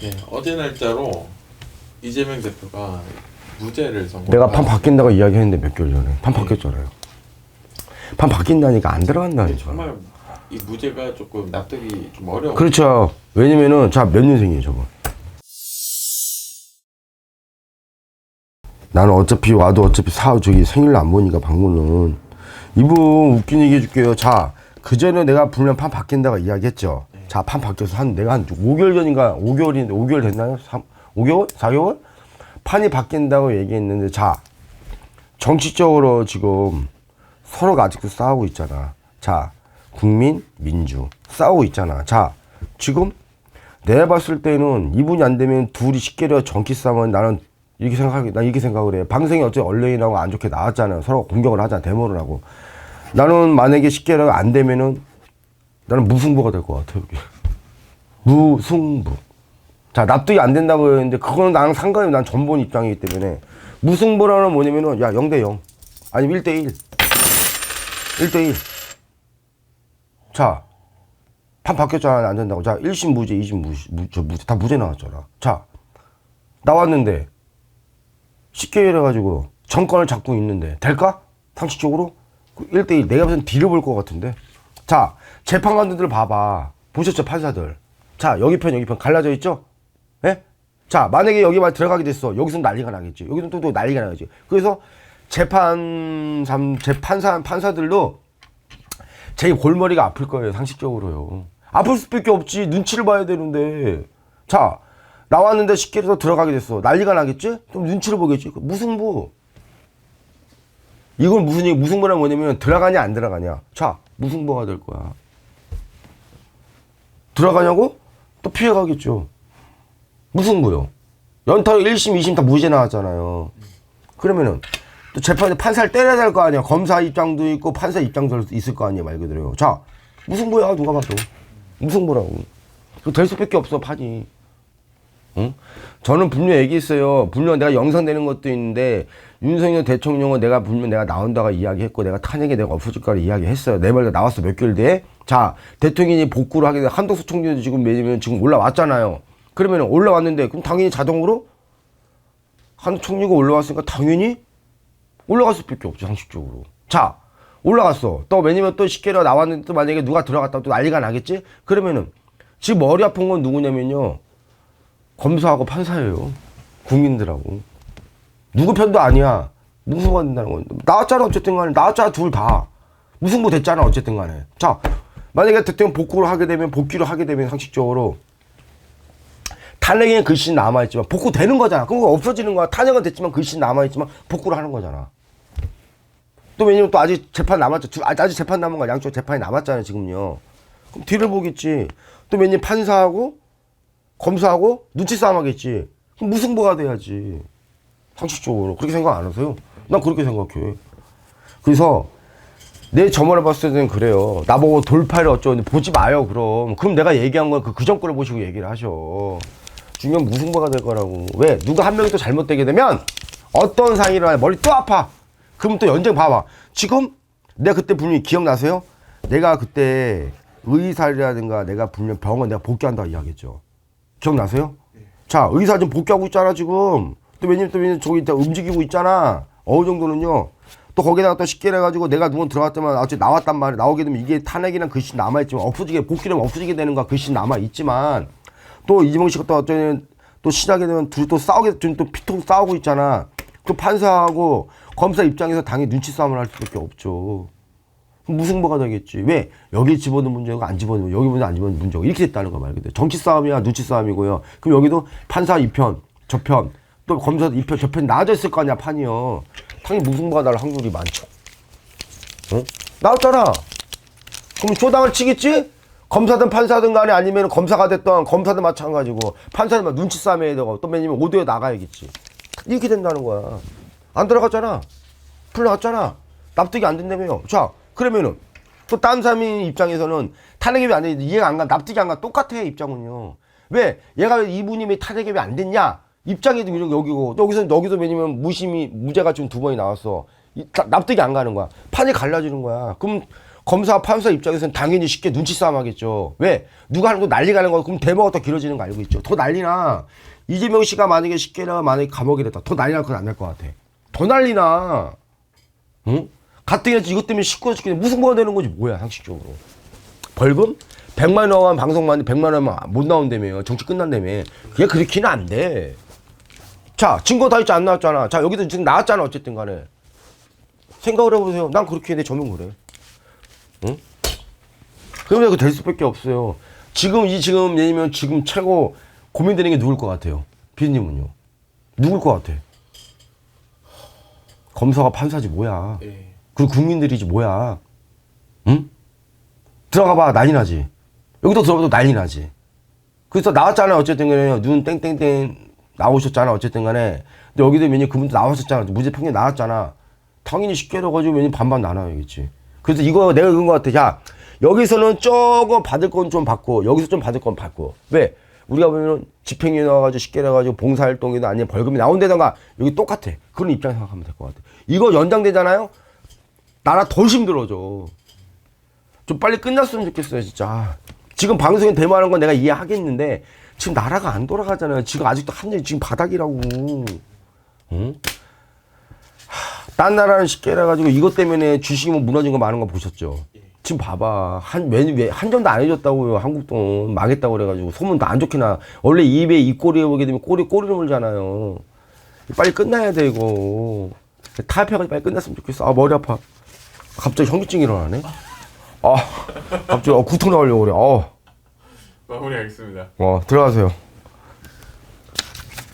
네, 어제 날짜로 이재명 대표가 무죄를 선고. 내가 판 바뀐다고 이야기했는데 몇 개월 전에 판 바뀌었잖아요. 판 바뀐다니까 안 들어간다니까. 정말 이 무죄가 조금 납득이 좀 어려워. 그렇죠. 왜냐면은 자 몇 년생이에요 저거. 나는 어차피 와도 어차피 사 저기 생일을 안 보니까 방문은 이분 웃긴 얘기 해줄게요. 자 그 전에 내가 분명 판 바뀐다고 이야기했죠. 자 판 바뀌어서 한 내가 한 5개월 전인가 5개월인데 5개월 됐나요? 3, 5개월? 4개월? 판이 바뀐다고 얘기했는데 자 정치적으로 지금 서로가 아직도 싸우고 있잖아. 자, 국민, 민주 싸우고 있잖아. 자, 지금 내가 봤을 때는 이분이 안 되면 둘이 쉽게려 정치 싸움은 나는 이렇게 생각하게 나 이렇게 생각을 해. 방송이 어째 언론이라고 안 좋게 나왔잖아요. 서로 공격을 하잖아. 데모를 하고. 나는 만약에 쉽게려 안 되면은 나는 무승부가 될 것 같아. 여기. 무승부. 자, 납득이 안 된다고 했는데 그거는 나랑 상관이 난 전본 입장이기 때문에 무승부라는 뭐냐면은 야, 0대 0. 아니면 1대 1. 1대1. 자, 판 바뀌었잖아. 안 된다고. 자, 1심 무죄, 2심 무죄, 무, 저 무죄, 다 무죄 나왔잖아. 자, 나왔는데, 쉽게 이래가지고, 정권을 잡고 있는데, 될까? 상식적으로? 1대1. 내가 무슨 뒤를 볼것 같은데. 자, 재판관들 봐봐. 보셨죠, 판사들. 자, 여기 편, 여기 편 갈라져 있죠? 예? 자, 만약에 여기만 들어가게 됐어. 여기서 난리가 나겠지. 여기서 또, 또 난리가 나겠지. 그래서 재판, 삼, 재판사, 판사들도 제 골머리가 아플 거예요, 상식적으로요. 아플 수밖에 없지. 눈치를 봐야 되는데. 자, 나왔는데 쉽게 해서 들어가게 됐어. 난리가 나겠지? 좀 눈치를 보겠지. 그 무승부. 이건 무슨 얘기, 무승부란 뭐냐면 들어가냐, 안 들어가냐. 자, 무승부가 될 거야. 들어가냐고? 또 피해가겠죠. 무승부요. 연타 1심, 2심 다 무죄 나왔잖아요. 그러면은 또 재판에 판사를 때려야 될 거 아니야. 검사 입장도 있고 판사 입장도 있을 거 아니야 말 그대로. 자 무승부야 누가 봐도 무승부라고. 그될 수밖에 없어 판이. 응? 저는 분명 얘기했어요. 분명 내가 영상 내는 것도 있는데 윤석열 대통령은 내가 분명 내가 나온다가 이야기했고 내가 탄핵에 내가 없어질 거라 이야기했어요. 내 말도 나왔어 몇 개월 뒤에. 자 대통령이 복구를 하게 돼 한덕수 총리도 지금 매년 지금 올라왔잖아요. 그러면 올라왔는데 그럼 당연히 자동으로 한 총리가 올라왔으니까 당연히 올라갈 수밖에 없죠 상식적으로. 자 올라갔어. 또 왜냐면 또 쉽게라 나왔는데 또 만약에 누가 들어갔다 또 난리가 나겠지? 그러면은 지금 머리 아픈 건 누구냐면요 검사하고 판사예요. 국민들하고 누구 편도 아니야. 무승부가 된다는 건 나왔잖아 어쨌든 간에 나왔잖아 둘 다. 무승부 됐잖아 어쨌든 간에. 자 만약에 대통령 복구를 하게 되면 복귀를 하게 되면 상식적으로 탄핵에 글씨 남아있지만 복구되는 거잖아. 그거 없어지는 거야. 탄핵은 됐지만 글씨 남아있지만 복구를 하는 거잖아. 또 왜냐면 또 아직 재판 남았죠. 두- 아직 재판 남은 거 양쪽 재판이 남았잖아요 지금요. 그럼 뒤를 보겠지. 또 왜냐면 판사하고 검사하고 눈치 싸움 하겠지. 그럼 무승부가 돼야지. 상식적으로. 그렇게 생각 안 하세요? 난 그렇게 생각해. 그래서 내 점원을 봤을 때는 그래요. 나보고 돌파를 어쩌는데 보지 마요, 그럼. 그럼 내가 얘기한 건 그 그전 거를 보시고 얘기를 하셔. 중요한 무승부가 될 거라고. 왜? 누가 한 명이 또 잘못되게 되면 어떤 상의를 하냐. 머리 또 아파. 그럼 또 연장 봐봐. 지금 내가 그때 분명히 기억나세요? 내가 그때 의사라든가 내가 분명 병원 내가 복귀한다고 이야기했죠. 기억나세요? 자, 의사 지금 복귀하고 있잖아, 지금. 또 왜냐면 또 왜냐면 저기 다 움직이고 있잖아. 어느 정도는요. 또 거기다가 또 쉽게 해가지고 내가 누군 들어갔지만 어차피 나왔단 말이야. 나오게 되면 이게 탄핵이란 글씨 남아있지만 없어지게, 복귀되면 없어지게 되는 거야. 글씨 남아있지만 또 이재명 씨가 또 어쩌면 또 시작이 되면 둘이 또 싸우게, 지금 또 피통 싸우고 있잖아. 또 판사하고 검사 입장에서 당연히 눈치 싸움을 할 수밖에 없죠. 무승부가 되겠지. 왜? 여기 집어넣은 문제고 안 집어넣으면 여기 문제 안 집어넣은 문제고 이렇게 됐다는 거 말거든. 정치 싸움이야 눈치 싸움이고요. 그럼 여기도 판사 2편, 저편, 또 검사 2편, 저편 나눠져 있을 거 아니야 판이요. 당연히 무승부가 날 확률이 많죠. 어? 나왔잖아. 그럼 쇼당을 치겠지? 검사든 판사든 간에 아니면 검사가 됐던 검사든 마찬가지고 판사든 막 눈치 싸움 해야 되고 또 왜냐면 5도에 나가야겠지. 이렇게 된다는 거야. 안 들어갔잖아. 풀나갔잖아. 납득이 안 된다며요. 자, 그러면은 또딴 사람의 입장에서는 탄핵이 왜안 되는지 이해가 안 가, 납득이 안 가. 똑같아, 입장은요. 왜? 얘가 왜 탄핵이 왜 안 됐냐? 입장이 지금 여기고, 또 여기서, 여기서 왜냐면 무심이, 무죄가 지금 두 번이 나왔어. 이, 다- 납득이 안 가는 거야. 판이 갈라지는 거야. 그럼 검사 판사 입장에서는 당연히 쉽게 눈치 싸움 하겠죠. 왜? 누가 하는 거 난리 가는 거 그럼 대모가 더 길어지는 거 알고 있죠. 더 난리나. 이재명 씨가 만약에 쉽게나 만약에 감옥에 됐다. 더 난리 날 건 안 날 것 같아. 더 난리나. 응? 가뜩이나 이것 때문에 식구가 죽겠네. 무슨 뭐가 되는 거지 뭐야 상식적으로. 벌금? 100만 원만 방송만 100만 원만 못 나온다며요. 정치 끝난다며. 그게 그렇게는 안 돼. 자, 증거 다 있지 안 나왔잖아. 자, 여기도 지금 나왔잖아. 어쨌든 간에. 생각을 해보세요. 난 그렇게 해. 내 저는 그래. 응? 그러면 그될 수밖에 없어요. 지금 이 지금 예면 지금 최고 고민되는 게 누굴 것 같아요? 비님은요? 누굴 것 같아? 검사가 판사지 뭐야? 예. 그리고 국민들이지 뭐야? 응? 들어가봐 난리 나지. 여기도 들어가도 난리 나지. 그래서 나왔잖아 어쨌든 간에 눈 땡땡땡 나오셨잖아 어쨌든 간에. 근데 여기도 왜냐 그분도 나왔었잖아 무죄 판결 나왔잖아. 당연히 쉽게 해가지고 왜냐 반반 나눠야겠지. 그래서 이거 내가 그런 것 같아. 야 여기서는 조금 받을 건 좀 받고 여기서 좀 받을 건 받고 왜? 우리가 보면은 집행유예 나와가지고 쉽게 해가지고 봉사활동이나 아니면 벌금이 나온다던가 여기 똑같아. 그런 입장 생각하면 될 것 같아. 이거 연장되잖아요. 나라 더 힘들어져. 좀 빨리 끝났으면 좋겠어요, 진짜. 지금 방송에 대모하는 건 내가 이해하겠는데 지금 나라가 안 돌아가잖아요. 지금 아직도 한전 지금 바닥이라고. 응? 하, 딴 나라는 쉽게 해가지고 이것 때문에 주식이 뭐 무너진 거 많은 거 보셨죠? 지금 봐봐 한 왜, 왜, 한 점도 안 해줬다고요 한국 돈 망했다고 그래가지고 소문 다안 좋게 나 원래 입에 입꼬리에 오게 되면 꼬리 꼬리를 물잖아요 빨리 끝나야 돼 이거 타협해가지고 빨리 끝났으면 좋겠어 아 머리 아파 갑자기 현기증 일어나네? 아 갑자기 어, 구토 나오려고 그래. 어, 마무리하겠습니다. 어 들어가세요